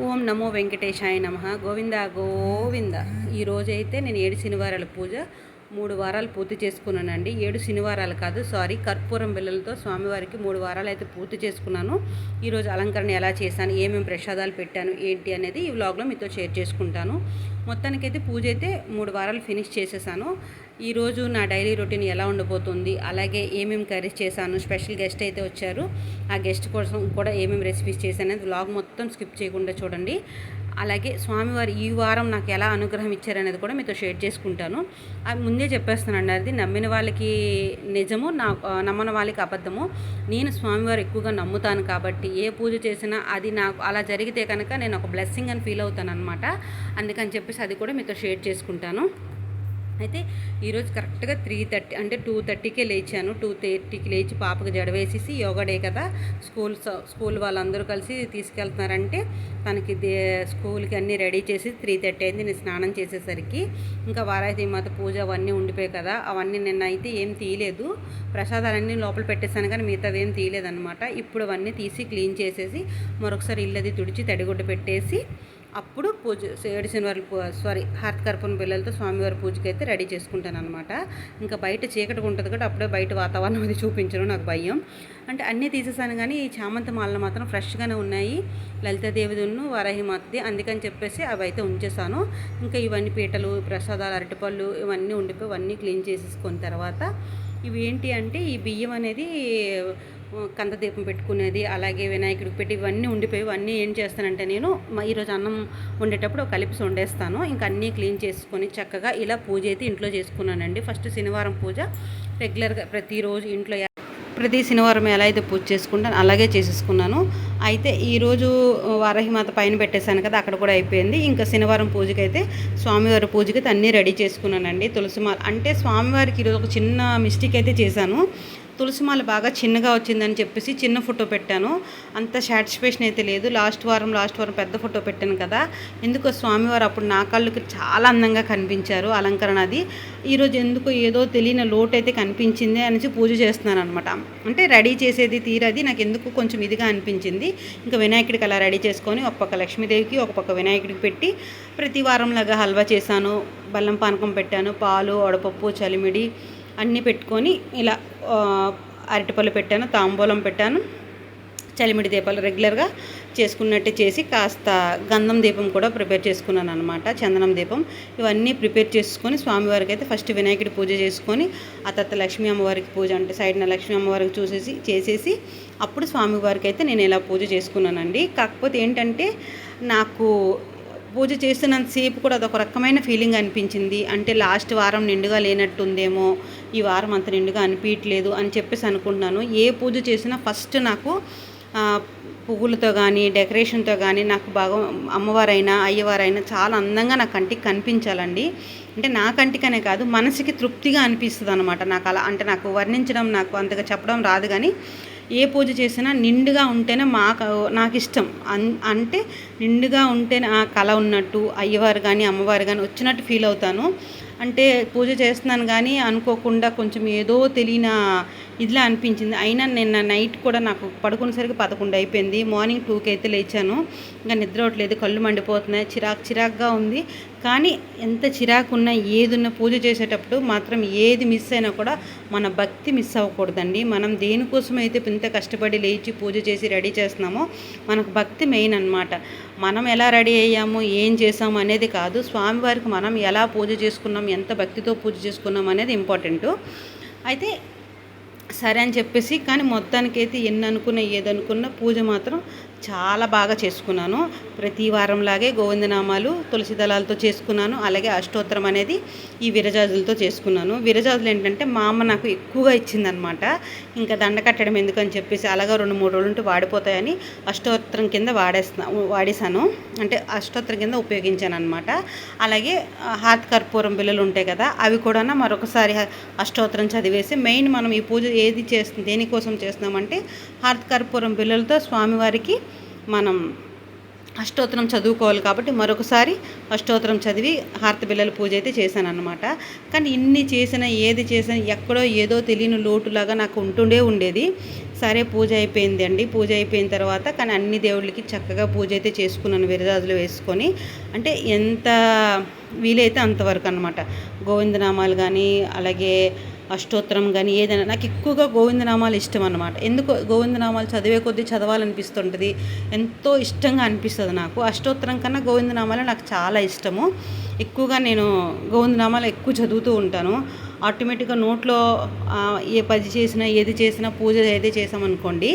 ఓం నమో వెంకటేశాయ నమ. గోవింద గోవింద. ఈరోజైతే నేను ఏడు శనివారాల పూజ మూడు వారాలు పూర్తి చేసుకున్నానండి. ఏడు శనివారాలు కాదు సారీ కర్పూరం బిల్లలతో స్వామివారికి మూడు వారాలు అయితే పూర్తి చేసుకున్నాను. ఈరోజు అలంకరణ ఎలా చేశాను ఏమేమి ప్రసాదాలు పెట్టాను ఏంటి అనేది ఈ వ్లాగ్లో మీతో షేర్ చేసుకుంటాను. మొత్తానికైతే పూజ అయితే మూడు వారాలు ఫినిష్ చేసేసాను. ఈరోజు నా డైలీ రొటీన్ ఎలా ఉండబోతుంది? అలాగే ఏమేమి కర్రీస్ చేశాను? స్పెషల్ గెస్ట్ అయితే వచ్చారు. ఆ గెస్ట్ కోసం కూడా ఏమేమి రెసిపీస్ చేశాను అనేది వ్లాగ్ మొత్తం స్కిప్ చేయకుండా చూడండి. అలాగే స్వామివారు ఈ వారం నాకు ఎలా అనుగ్రహం ఇచ్చారనేది కూడా మీతో షేర్ చేసుకుంటాను. అది ముందే చెప్పేస్తానండి అది నమ్మిన వాళ్ళకి నిజము నా నమ్మని వాళ్ళకి అబద్ధము. నేను స్వామివారు ఎక్కువగా నమ్ముతాను కాబట్టి ఏ పూజ చేసినా అది నాకు అలా జరిగితే కనుక నేను ఒక బ్లెస్సింగ్ అని ఫీల్ అవుతాను అనమాట అందుకని చెప్పేసి అది కూడా మీతో షేర్ చేసుకుంటాను. అయితే ఈరోజు కరెక్ట్గా త్రీ థర్టీ అంటే టూ థర్టీకే లేచాను. టూ థర్టీకి లేచి పాపకు జడ వేసేసి యోగా డే కదా స్కూల్ స్కూల్ వాళ్ళందరూ కలిసి తీసుకెళ్తున్నారంటే తనకి దే స్కూల్కి అన్నీ రెడీ చేసి త్రీ థర్టీ అయింది. నేను స్నానం చేసేసరికి ఇంకా వారాయి మాత పూజ అవన్నీ ఉండిపోయాయి కదా అవన్నీ నిన్న అయితే ఏం తీయలేదు. ప్రసాదాలన్నీ లోపల పెట్టేశాను కానీ మిగతాది ఏం తీయలేదన్నమాట. ఇప్పుడు అవన్నీ తీసి క్లీన్ చేసేసి మరొకసారి ఇల్లది తుడిచి తడిగుడ్డ పెట్టేసి అప్పుడు పూజ ఏడు శనివారం సారీ హార్తకర్పణ పిల్లలతో స్వామివారి పూజకి అయితే రెడీ చేసుకుంటాను అనమాట ఇంకా బయట చీకటిగా ఉంటుంది కూడా అప్పుడే బయట వాతావరణం అది చూపించడం నాకు భయం. అంటే అన్నీ తీసేసాను కానీ ఈ చామంతి మాలలు మాత్రం ఫ్రెష్గానే ఉన్నాయి. లలితాదేవిదును వారాహిమాతది అందుకని చెప్పేసి అవి అయితే ఉంచేసాను. ఇంకా ఇవన్నీ పీటలు ప్రసాదాలు అరటిపళ్ళు ఇవన్నీ ఉండిపోయి ఇవన్నీ క్లీన్ చేసేసుకున్న తర్వాత ఇవి ఏంటి అంటే ఈ బియ్యం అనేది కంద దీపం పెట్టుకునేది అలాగే వినాయకుడికి పెట్టి ఇవన్నీ ఉండిపోయి ఇవన్నీ ఏం చేస్తానంటే నేను ఈరోజు అన్నం వండేటప్పుడు కలిపి వండేస్తాను ఇంకా అన్నీ క్లీన్ చేసుకొని చక్కగా ఇలా పూజ అయితే ఇంట్లో చేసుకున్నానండి. ఫస్ట్ శనివారం పూజ రెగ్యులర్గా ప్రతిరోజు ఇంట్లో ప్రతి శనివారం ఎలా అయితే పూజ చేసుకుంటాను అలాగే చేసేసుకున్నాను. అయితే ఈరోజు వారాహిమాత పైన పెట్టేశాను కదా అక్కడ కూడా అయిపోయింది. ఇంకా శనివారం పూజకి అయితే స్వామివారి పూజకి అన్నీ రెడీ చేసుకున్నానండి. తులసిమాల అంటే స్వామివారికి ఈరోజు ఒక చిన్న మిస్టేక్ అయితే చేశాను. తులసిమాల బాగా చిన్నగా వచ్చిందని చెప్పేసి చిన్న ఫోటో పెట్టాను. అంత సాటిస్ఫాక్షన్ అయితే లేదు. లాస్ట్ వారం లాస్ట్ వారం పెద్ద ఫోటో పెట్టాను కదా. ఎందుకో స్వామివారు అప్పుడు నా కళ్ళుకి చాలా అందంగా కనిపించారు అలంకరణ అది. ఈరోజు ఎందుకో ఏదో తెలియని లోటు అయితే కనిపించింది అనేసి పూజ చేస్తున్నాను అనమాట అంటే రెడీ చేసేది తీరది నాకు ఎందుకు కొంచెం ఇదిగా అనిపించింది. ఇంకా వినాయకుడికి అలా రెడీ చేసుకొని ఒక పక్క లక్ష్మీదేవికి ఒక పక్క వినాయకుడికి పెట్టి ప్రతి వారంలాగా హల్వా చేశాను. బెల్లం పానకం పెట్టాను. పాలు వడపప్పు చలిమిడి అన్నీ పెట్టుకొని ఇలా అరటిపళ్ళు పెట్టాను తాంబూలం పెట్టాను. చలిమిడి దీపాలు రెగ్యులర్గా చేసుకున్నట్టే చేసి కాస్త గంధం దీపం కూడా ప్రిపేర్ చేసుకున్నాను అనమాట చందనం దీపం. ఇవన్నీ ప్రిపేర్ చేసుకొని స్వామివారికి అయితే ఫస్ట్ వినాయకుడి పూజ చేసుకొని ఆ తర్వాత లక్ష్మీ అమ్మవారికి పూజ అంటే సైడ్న లక్ష్మీ అమ్మవారికి చూసేసి చేసేసి అప్పుడు స్వామివారికి అయితే నేను ఇలా పూజ చేసుకున్నానండి. కాకపోతే ఏంటంటే నాకు పూజ చేస్తున్నంతసేపు కూడా అదొక రకమైన ఫీలింగ్ అనిపించింది. అంటే లాస్ట్ వారం నిండుగా లేనట్టుందేమో ఈ వారం అంత నిండుగా అనిపించట్లేదు అని చెప్పేసి అనుకుంటున్నాను. ఏ పూజ చేసినా ఫస్ట్ నాకు పువ్వులతో కానీ డెకరేషన్తో కానీ నాకు బాగా అమ్మవారైనా అయ్యవారైనా చాలా అందంగా నా కంటికి కనిపించాలండి. అంటే నా కంటికనే కాదు మనసుకి తృప్తిగా అనిపిస్తుంది అనమాట నాకు అలా అంటే నాకు వర్ణించడం నాకు అంతగా చెప్పడం రాదు కానీ ఏ పూజ చేసినా నిండుగా ఉంటేనే మాకు నాకు ఇష్టం అన్ అంటే నిండుగా ఉంటేనే ఆ కళ ఉన్నట్టు అయ్యవారు కానీ అమ్మవారు కానీ వచ్చినట్టు ఫీల్ అవుతాను. అంటే పూజ చేస్తున్నాను కానీ అనుకోకుండా కొంచెం ఏదో తెలియన ఇదిలా అనిపించింది. అయినా నిన్న నైట్ కూడా నాకు పడుకునేసరికి పదకొండు అయిపోయింది. మార్నింగ్ టూకి అయితే లేచాను. ఇంకా నిద్ర అవట్లేదు కళ్ళు మండిపోతున్నాయి. చిరాకు చిరాకుగా ఉంది. కానీ ఎంత చిరాకు ఉన్నా ఏదున్న పూజ చేసేటప్పుడు మాత్రం ఏది మిస్ అయినా కూడా మన భక్తి మిస్ అవ్వకూడదండి. మనం దేనికోసం అయితే ఇంత కష్టపడి లేచి పూజ చేసి రెడీ చేస్తున్నామో మనకు భక్తి మెయిన్ అనమాట మనం ఎలా రెడీ అయ్యాము ఏం చేసాము అనేది కాదు. స్వామివారికి మనం ఎలా పూజ చేసుకున్నాం ఎంత భక్తితో పూజ చేసుకున్నాం అనేది ఇంపార్టెంట్. అయితే సరే అని చెప్పేసి కానీ మొత్తానికైతే ఎన్ని అనుకున్నా ఏదనుకున్నా పూజ మాత్రం చాలా బాగా చేసుకున్నాను. ప్రతి వారంలాగే గోవిందనామాలు తులసి దళాలతో చేసుకున్నాను. అలాగే అష్టోత్తరం అనేది ఈ విరజాజులతో చేసుకున్నాను. విరజాజులు ఏంటంటే మా అమ్మ నాకు ఎక్కువగా ఇచ్చిందనమాట ఇంకా దండ కట్టడం ఎందుకని చెప్పేసి అలాగా రెండు మూడు రోజులు ఉంటే వాడిపోతాయని అష్టోత్తరం కింద వాడేస్తా వాడేశాను. అంటే అష్టోత్తరం కింద ఉపయోగించాను అనమాట అలాగే హాత్ కర్పూరం బిల్లలు ఉంటాయి కదా అవి కూడా మరొకసారి అష్టోత్తరం చదివేసి మెయిన్ మనం ఈ పూజ ఏది చేస్తుంది దేనికోసం చేస్తున్నామంటే హాత్ కర్పూరం బిల్లలతో స్వామివారికి మనం అష్టోత్తరం చదువుకోవాలి కాబట్టి మరొకసారి అష్టోత్తరం చదివి హారతి పూజ అయితే చేశాను అనమాట కానీ ఇన్ని చేసిన ఏది చేసినా ఎక్కడో ఏదో తెలియని లోటులాగా నాకు ఉంటుండే ఉండేది. సరే పూజ అయిపోయింది అండి. పూజ అయిపోయిన తర్వాత కానీ అన్ని దేవుళ్ళకి చక్కగా పూజ అయితే చేసుకున్నాను విరజాజులు వేసుకొని. అంటే ఎంత వీలైతే అంతవరకు అనమాట గోవిందనామాలు కానీ అలాగే అష్టోత్తరం కానీ ఏదైనా. నాకు ఎక్కువగా గోవిందనామాలు ఇష్టం అనమాట ఎందుకు గోవిందనామాలు చదివే కొద్దీ చదవాలనిపిస్తుంటుంది. ఎంతో ఇష్టంగా అనిపిస్తుంది నాకు. అష్టోత్తరం కన్నా గోవిందనామాలు నాకు చాలా ఇష్టము. ఎక్కువగా నేను గోవిందనామాలు ఎక్కువ చదువుతూ ఉంటాను. ఆటోమేటిక్గా నోట్లో ఏ పది చేసినా ఏది చేసినా పూజ ఏది చేసామనుకోండి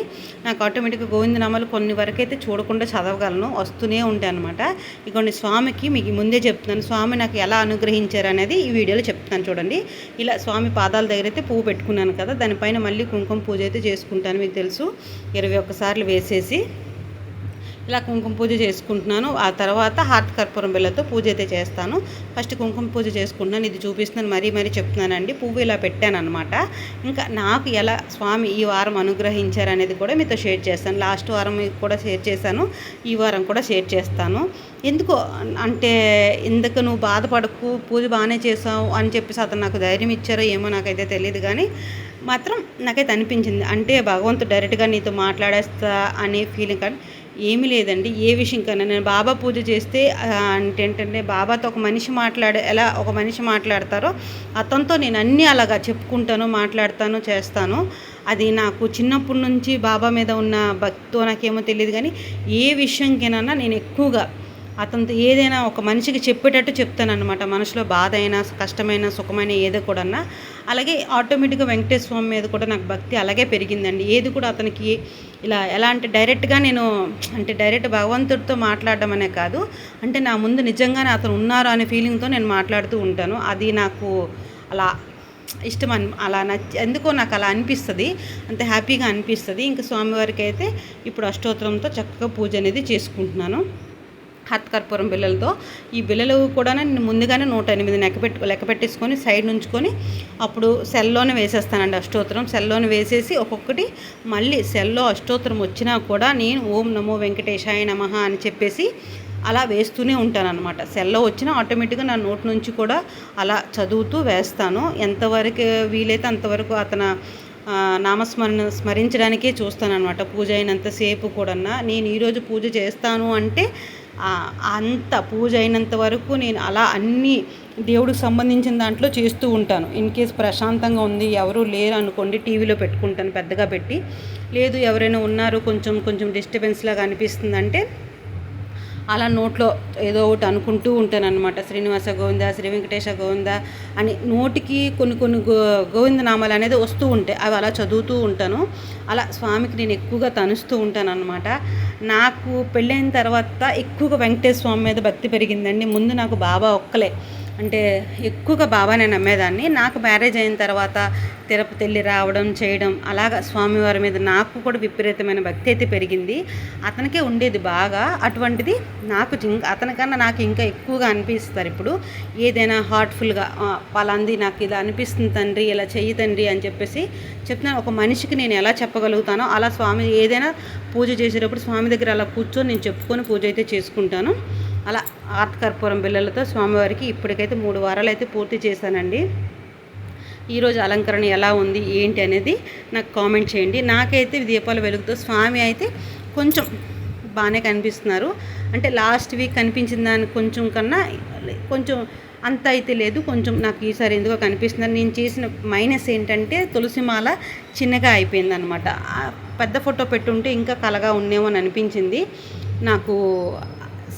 నాకు ఆటోమేటిక్గా గోవిందనామాలు కొన్ని వరకైతే చూడకుండా చదవగలను వస్తూనే ఉంటాయి అనమాట ఇగోండి స్వామికి మీకు ముందే చెప్తున్నాను. స్వామి నాకు ఎలా అనుగ్రహించారు అనేది ఈ వీడియోలో చెప్తాను చూడండి. ఇలా స్వామి పాదాల దగ్గర అయితే పువ్వు పెట్టుకున్నాను కదా దానిపైన మళ్ళీ కుంకుమ పూజ అయితే చేసుకుంటాను మీకు తెలుసు. ఇరవై ఒక్కసార్లు వేసేసి ఇలా కుంకుమ పూజ చేసుకుంటున్నాను. ఆ తర్వాత హార్ట్ కర్పూరం బిళ్ళతో పూజ అయితే చేస్తాను. ఫస్ట్ కుంకుమ పూజ చేసుకుంటున్నాను. ఇది చూపిస్తున్నాను. మరీ మరీ చెప్తున్నానండి. పువ్వు ఇలా పెట్టాను అనమాట ఇంకా నాకు ఎలా స్వామి ఈ వారం అనుగ్రహించారు అనేది కూడా మీతో షేర్ చేస్తాను. లాస్ట్ వారం కూడా షేర్ చేశాను. ఈ వారం కూడా షేర్ చేస్తాను. ఎందుకు అంటే ఎందుకు నువ్వు బాధపడకు పూజ బాగానే చేసావు అని చెప్పేసి అతను నాకు ధైర్యం ఇచ్చారో ఏమో నాకైతే తెలియదు కానీ మాత్రం నాకైతే అనిపించింది. అంటే భగవంతుడు డైరెక్ట్గా నీతో మాట్లాడేస్తా అనే ఫీలింగ్ కానీ ఏమీ లేదండి ఏ విషయం కన్నా. నేను బాబా పూజ చేస్తే అంటే ఏంటంటే బాబాతో ఒక మనిషి మాట్లాడే ఎలా ఒక మనిషి మాట్లాడతారో అతనితో నేను అన్నీ అలాగా చెప్పుకుంటాను మాట్లాడతాను చేస్తాను. అది నాకు చిన్నప్పటి నుంచి బాబా మీద ఉన్న భక్తితో నాకేమో తెలియదు కానీ ఏ విషయంకైనా నేను ఎక్కువగా అతనితో ఏదైనా ఒక మనిషికి చెప్పేటట్టు చెప్తాను అనమాట మనసులో బాధ అయినా కష్టమైన సుఖమైన ఏదో కూడా అలాగే ఆటోమేటిక్గా వెంకటేశ్వర స్వామి మీద కూడా నాకు భక్తి అలాగే పెరిగిందండి. ఏది కూడా అతనికి ఇలా ఎలా అంటే డైరెక్ట్గా నేను అంటే డైరెక్ట్ భగవంతుడితో మాట్లాడడం అనే కాదు. అంటే నా ముందు నిజంగానే అతను ఉన్నారు అనే ఫీలింగ్తో నేను మాట్లాడుతూ ఉంటాను. అది నాకు అలా ఇష్టం అని అలా నచ్చ ఎందుకో నాకు అలా అనిపిస్తుంది. అంత హ్యాపీగా అనిపిస్తుంది. ఇంకా స్వామివారికి అయితే ఇప్పుడు అష్టోత్తరంతో చక్కగా పూజ అనేది చేసుకుంటున్నాను. హత్కర్పూరం బిళ్ళలతో. బిల్లలతో ఈ బిళ్ళలు కూడా నేను ముందుగానే నూట ఎనిమిది లెక్క పెట్టు లెక్క పెట్టేసుకొని సైడ్ నుంచుకొని అప్పుడు సెల్లోనే వేసేస్తానండి అష్టోత్తరం. సెల్లోనే వేసేసి ఒక్కొక్కటి మళ్ళీ సెల్లో అష్టోత్తరం వచ్చినా కూడా నేను ఓం నమో వెంకటేశాయ నమ అని చెప్పేసి అలా వేస్తూనే ఉంటానన్నమాట. సెల్లో వచ్చినా ఆటోమేటిక్గా నా నోట్ నుంచి కూడా అలా చదువుతూ వేస్తాను. ఎంతవరకు వీలైతే అంతవరకు అతను నామస్మరణ స్మరించడానికే చూస్తానన్నమాట. పూజ అయినంతసేపు కూడా నేను ఈరోజు పూజ చేస్తాను అంటే అంత పూజ అయినంత వరకు నేను అలా అన్నీ దేవుడికి సంబంధించిన దాంట్లో చేస్తూ ఉంటాను. ఇన్ కేస్ ప్రశాంతంగా ఉంది ఎవరు లేరు అనుకోండి టీవీలో పెట్టుకుంటాను పెద్దగా పెట్టి. లేదు ఎవరైనా ఉన్నారు కొంచెం కొంచెం డిస్టర్బెన్స్ లాగా అనిపిస్తుంది అంటే అలా నోట్లో ఏదో ఒకటి అనుకుంటూ ఉంటానన్నమాట. శ్రీనివాస గోవింద శ్రీ వెంకటేశ గోవింద అని నోటికి కొన్ని కొన్ని గో గోవింద నామాలు అనేది వస్తూ ఉంటాయి. అవి అలా చదువుతూ ఉంటాను. అలా స్వామికి నేను ఎక్కువగా తనుస్తూ ఉంటాను అనమాట నాకు పెళ్ళైన తర్వాత ఎక్కువగా వెంకటేశ్వర స్వామి మీద భక్తి పెరిగిందండి. ముందు నాకు బాబా ఒక్కలే. అంటే ఎక్కువగా బాబానే నమ్మేదాన్ని. నాకు మ్యారేజ్ అయిన తర్వాత తిరుపతి వెళ్ళి రావడం చేయడం అలాగా స్వామివారి మీద నాకు కూడా విపరీతమైన భక్తి అయితే పెరిగింది. అతనికే ఉండేది బాగా. అటువంటిది నాకు అతనికన్నా నాకు ఇంకా ఎక్కువగా అనిపిస్తారు ఇప్పుడు. ఏదైనా హార్ట్ఫుల్గా పలాంది నాకు ఇలా అనిపిస్తుంది తండ్రి ఇలా చెయ్యి తండ్రి అని చెప్పేసి చెప్తున్నాను. ఒక మనిషికి నేను ఎలా చెప్పగలుగుతానో అలా స్వామి ఏదైనా పూజ చేసేటప్పుడు స్వామి దగ్గర అలా కూర్చొని నేను చెప్పుకొని పూజ అయితే చేసుకుంటాను. అలా ఆర్ట్ కర్పూరం బిళ్ళలతో స్వామివారికి ఇప్పటికైతే మూడు వారాలు అయితే పూర్తి చేశానండి. ఈరోజు అలంకరణ ఎలా ఉంది ఏంటి అనేది నాకు కామెంట్ చేయండి. నాకైతే దీపాల వెలుగుతో స్వామి అయితే కొంచెం బాగానే కనిపిస్తున్నారు. అంటే లాస్ట్ వీక్ కనిపించిన దానికి కొంచెం కన్నా కొంచెం అంత అయితే లేదు. కొంచెం నాకు ఈసారి ఎందుకో కనిపిస్తుంది నేను చేసిన మైనస్ ఏంటంటే తులసిమాల చిన్నగా అయిపోయింది అనమాట పెద్ద ఫోటో పెట్టుంటే ఇంకా కలగా ఉండేమో అని అనిపించింది. నాకు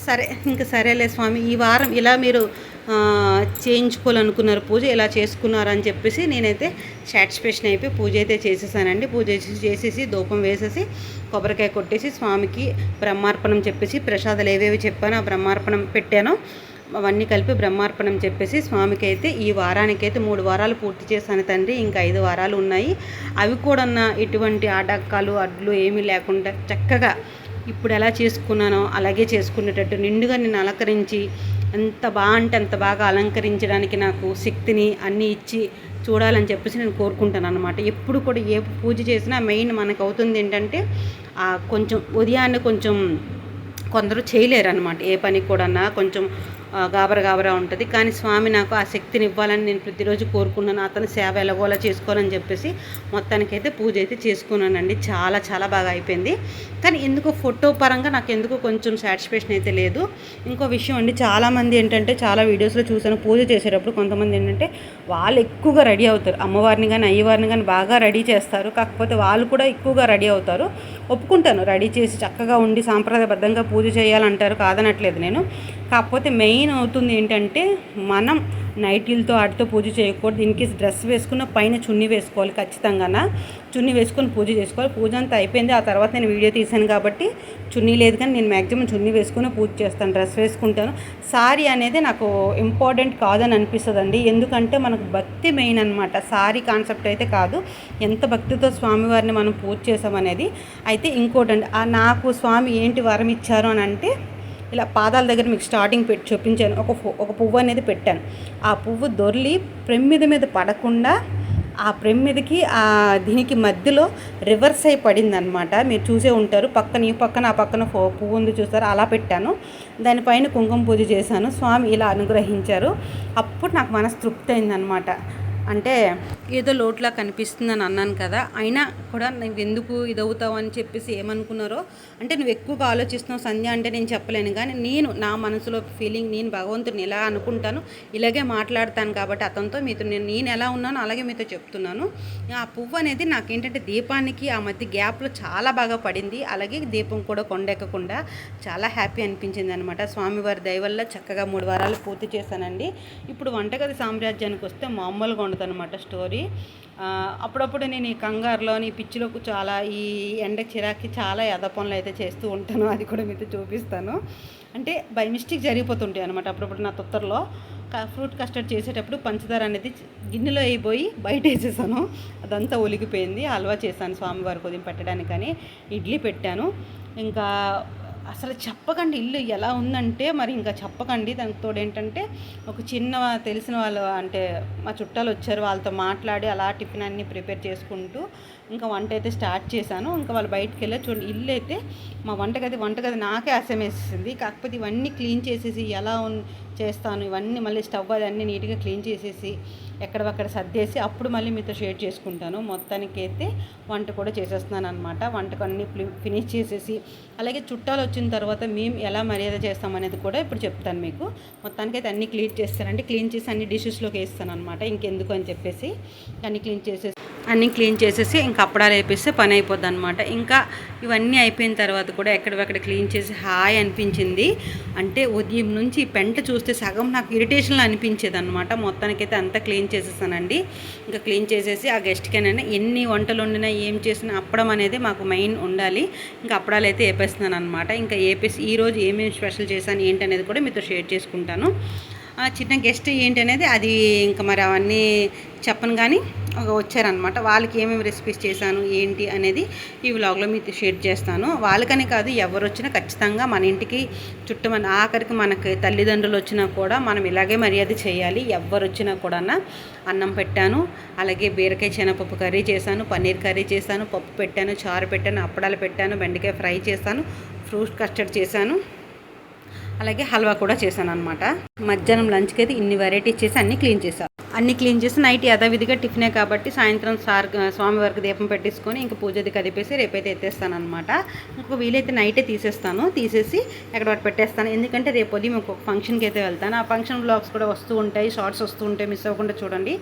సరే ఇంకా సరేలే స్వామి. ఈ వారం ఇలా మీరు చేయించుకోవాలనుకున్నారు పూజ ఇలా చేసుకున్నారు అని చెప్పేసి నేనైతే సాటిస్ఫాక్షన్ అయిపోయి పూజ అయితే చేసేసానండి. పూజ చేసేసి ధూపం వేసేసి కొబ్బరికాయ కొట్టేసి స్వామికి బ్రహ్మార్పణం చెప్పేసి ప్రసాదాలు ఏవేవి చెప్పానో ఆ బ్రహ్మార్పణం పెట్టానో. అవన్నీ కలిపి బ్రహ్మార్పణం చెప్పేసి స్వామికి అయితే ఈ వారానికి అయితే మూడు వారాలు పూర్తి చేశాను తండ్రి. ఇంకా ఐదు వారాలు ఉన్నాయి. అవి కూడా ఇటువంటి ఆటంకాలు అడ్లు ఏమీ లేకుండా చక్కగా ఇప్పుడు ఎలా చేసుకున్నానో అలాగే చేసుకునేటట్టు నిండుగా నేను అలంకరించి ఎంత బాగా అంటే అంత బాగా అలంకరించడానికి నాకు శక్తిని అన్నీ ఇచ్చి చూడాలని చెప్పేసి నేను కోరుకుంటాను అనమాట ఎప్పుడు కూడా ఏ పూజ చేసినా మెయిన్ మనకు అవుతుంది ఏంటంటే కొంచెం ఉదయాన్నే కొంచెం కొందరు చేయలేరు అనమాట ఏ పని కూడా కొంచెం గాబర గాబరా ఉంటుంది. కానీ స్వామి నాకు ఆ శక్తిని ఇవ్వాలని నేను ప్రతిరోజు కోరుకున్నాను. అతని సేవ ఎలాగోలా చేసుకోవాలని చెప్పేసి మొత్తానికైతే పూజ అయితే చేసుకున్నానండి. చాలా చాలా బాగా అయిపోయింది. కానీ ఎందుకో ఫోటో పరంగా నాకు ఎందుకో కొంచెం సాటిస్ఫాక్షన్ అయితే లేదు. ఇంకో విషయం అండి చాలామంది ఏంటంటే చాలా వీడియోస్లో చూసాను పూజ చేసేటప్పుడు కొంతమంది ఏంటంటే వాళ్ళు ఎక్కువగా రెడీ అవుతారు. అమ్మవారిని కానీ అయ్యవారిని కానీ బాగా రెడీ చేస్తారు. కాకపోతే వాళ్ళు కూడా ఎక్కువగా రెడీ అవుతారు. ఒప్పుకుంటాను. రెడీ చేసి చక్కగా ఉండి సాంప్రదాయబద్ధంగా పూజ చేయాలంటారు కాదనట్లేదు నేను. కాకపోతే మెయిన్ అవుతుంది ఏంటంటే మనం నైటీలతో వాటితో పూజ చేయకూడదు. ఇన్ కేస్ డ్రెస్ వేసుకున్న పైన చున్నీ వేసుకోవాలి ఖచ్చితంగా చున్నీ వేసుకొని పూజ చేసుకోవాలి. పూజ అంతా అయిపోయింది. ఆ తర్వాత నేను వీడియో తీశాను కాబట్టి చున్నీ లేదు కానీ నేను మ్యాక్సిమం చున్నీ వేసుకుని పూజ చేస్తాను. డ్రెస్ వేసుకుంటాను. సారీ అనేది నాకు ఇంపార్టెంట్ కాదని అనిపిస్తుందండి. ఎందుకంటే మనకు భక్తి మెయిన్ అనమాట సారీ కాన్సెప్ట్ అయితే కాదు. ఎంత భక్తితో స్వామివారిని మనం పూజ చేసామనేది అయితే ఇంకోటండి. నాకు స్వామి ఏంటి వరం ఇచ్చారు అని అంటే ఇలా పాదాల దగ్గర మీకు స్టార్టింగ్ పెట్టి చూపించాను. ఒక ఒక పువ్వు అనేది పెట్టాను. ఆ పువ్వు దొర్లి ప్రమిద మీద పడకుండా ఆ ప్రమిదకి ఆ దీనికి మధ్యలో రివర్స్ అయి పడిందనమాట మీరు చూసే ఉంటారు. పక్కన ఈ పక్కన ఆ పక్కన పువ్వు ఉంది చూస్తారు అలా పెట్టాను. దానిపైన కుంకుమ పూజ చేశాను. స్వామి ఇలా అనుగ్రహించారు. అప్పుడు నాకు మనసు తృప్తి అయిందనమాట అంటే ఏదో లోట్లా కనిపిస్తుందని అన్నాను కదా అయినా కూడా నువ్వు ఎందుకు ఇదవుతావు అని చెప్పేసి ఏమనుకున్నారో అంటే నువ్వు ఎక్కువగా ఆలోచిస్తున్నావు సంధ్య అంటే నేను చెప్పలేను కానీ నేను నా మనసులో ఫీలింగ్ నేను భగవంతుని ఎలా అనుకుంటాను ఇలాగే మాట్లాడతాను కాబట్టి అతనితో మీతో నేను నేను ఎలా ఉన్నానో అలాగే మీతో చెప్తున్నాను. ఆ పువ్వు అనేది నాకేంటంటే దీపానికి ఆ మధ్య గ్యాప్లో చాలా బాగా పడింది అలాగే దీపం కూడా కొండెక్కకుండా చాలా హ్యాపీ అనిపించింది అనమాట స్వామివారి దయ వల్ల చక్కగా మూడు వారాలు పూర్తి చేశానండి. ఇప్పుడు వంటగది సామ్రాజ్యానికి వస్తే మామూలుగా ఉండదు. అనమాట స్టోరీ. అప్పుడప్పుడు నేను ఈ కంగారులోని పిచ్చిలోకి చాలా ఈ ఎండ చిరాకి చాలా యథ పనులు అయితే చేస్తూ ఉంటాను. అది కూడా మీతో చూపిస్తాను. అంటే బై మిస్టేక్ జరిగిపోతుంటాయి అనమాట అప్పుడప్పుడు నా తొత్తరలో. ఫ్రూట్ కస్టర్డ్ చేసేటప్పుడు పంచదార అనేది గిన్నెలో అయిపోయి బయట వేసేసాను. అదంతా ఒలిగిపోయింది. హల్వా చేశాను స్వామివారి ఉదయం పెట్టడానికని. ఇడ్లీ పెట్టాను. ఇంకా అసలు చెప్పకండి ఇల్లు ఎలా ఉందంటే మరి ఇంకా చెప్పకండి. దానికి తోడు ఏంటంటే ఒక చిన్న తెలిసిన వాళ్ళు అంటే మా చుట్టాలు వచ్చారు వాళ్ళతో మాట్లాడి అలా టిఫిన్ అన్ని ప్రిపేర్ చేసుకుంటూ ఇంకా వంట అయితే స్టార్ట్ చేశాను. ఇంకా వాళ్ళు బయటికి వెళ్ళి చూడండి ఇల్లు అయితే మా వంటగది వంటగది నాకే అసమేసింది కాకపోతే ఇవన్నీ క్లీన్ చేసేసి ఎలా ఉన్ చేస్తాను ఇవన్నీ మళ్ళీ స్టవ్ అది అన్నీ నీట్గా క్లీన్ చేసేసి ఎక్కడవక్కడ సర్దేసి అప్పుడు మళ్ళీ మీతో షేర్ చేసుకుంటాను. మొత్తానికి అయితే వంట కూడా చేసేస్తున్నాను అనమాట వంటకు అన్ని ఫినిష్ చేసేసి అలాగే చుట్టాలు వచ్చిన తర్వాత మేము ఎలా మర్యాద చేస్తాం అనేది కూడా ఇప్పుడు చెప్తాను మీకు. మొత్తానికి అయితే అన్ని క్లీన్ చేస్తానండి. క్లీన్ చేసి అన్ని డిషెస్లోకి వేస్తాను అనమాట ఇంకెందుకు అని చెప్పేసి అన్ని క్లీన్ చేసేసి అన్నీ క్లీన్ చేసేసి ఇంకా అప్పడాలు వేపిస్తే పని అయిపోద్ది అనమాట ఇంకా ఇవన్నీ అయిపోయిన తర్వాత కూడా ఎక్కడవక్కడ క్లీన్ చేసి హాయ్ అనిపించింది అంటే ఉదయం నుంచి పెంట చూస్తే సగం నాకు ఇరిటేషన్లో అనిపించేది అనమాట మొత్తానికైతే అంతా క్లీన్ చేసేసానండి ఇంకా క్లీన్ చేసేసి ఆ గెస్ట్కేనైనా ఎన్ని వంటలు వండినా ఏం చేసినా అప్పడం అనేది మాకు మెయిన్ ఉండాలి. ఇంకా అప్పడాలు అయితే వేపేస్తున్నాను అనమాట ఇంకా వేపేసి ఈరోజు ఏమేమి స్పెషల్ చేశాను ఏంటి అనేది కూడా మీతో షేర్ చేసుకుంటాను. చిన్న గెస్ట్ ఏంటి అనేది అది ఇంకా మరి అవన్నీ చెప్పను కానీ ఒక వచ్చారనమాట వాళ్ళకి ఏమేమి రెసిపీస్ చేశాను ఏంటి అనేది ఈ వ్లాగ్లో మీకు షేర్ చేస్తాను. వాళ్ళకని కాదు ఎవరు వచ్చినా ఖచ్చితంగా మన ఇంటికి చుట్టమని ఆఖరికి మనకి తల్లిదండ్రులు వచ్చినా కూడా మనం ఇలాగే మర్యాద చేయాలి. ఎవరు వచ్చినా కూడా అన్నం పెట్టాను అలాగే బీరకాయ శనగపప్పు కర్రీ చేశాను పన్నీర్ కర్రీ చేశాను పప్పు పెట్టాను చారు పెట్టాను అప్పడాలు పెట్టాను బెండకాయ ఫ్రై చేశాను ఫ్రూట్ కస్టర్డ్ చేశాను. అలాగే హల్వా కూడా చేశాను అనమాట మధ్యాహ్నం లంచ్కి అయితే ఇన్ని వెరైటీస్ చేసి అన్ని క్లీన్ చేశాను అన్ని క్లీన్ చేసి నైట్ యథావిధిగా టిఫినే కాబట్టి సాయంత్రం సార్ స్వామివారికి దీపం పెట్టేసుకొని ఇంకా పూజది కదిపేసి రేపైతే ఎత్తేస్తాను అనమాట ఇంకొక వీలైతే నైటే తీసేస్తాను. తీసేసి ఎక్కడ పెట్టేస్తాను. ఎందుకంటే రేపు ఉదయం ఒక ఫంక్షన్కి అయితే వెళ్తాను. ఆ ఫంక్షన్ బ్లాగ్స్ కూడా వస్తూ ఉంటాయి. షార్ట్స్ వస్తూ ఉంటాయి. మిస్ అవ్వకుండా చూడండి.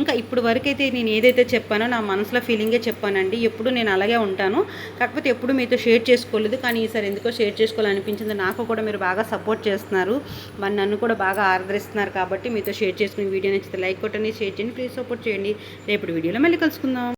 ఇంకా ఇప్పుడు వరకు అయితే నేను ఏదైతే చెప్పానో నా మనసులో ఫీలింగే చెప్పానండి. ఎప్పుడు నేను అలాగే ఉంటాను. కాకపోతే ఎప్పుడు మీతో షేర్ చేసుకోలేదు. కానీ ఈసారి ఎందుకో షేర్ చేసుకోవాలనిపించింది నాకు కూడా మీరు బాగా సపోర్ట్ చేస్తున్నారు. మరి నన్ను కూడా బాగా ఆదరిస్తున్నారు కాబట్టి మీతో షేర్ చేసుకుని వీడియో నచ్చితే లైక్ కొట్టండి షేర్ చేయండి ప్లీజ్ సపోర్ట్ చేయండి. రేపు వీడియోలో మళ్ళీ కలుసుకుందాం.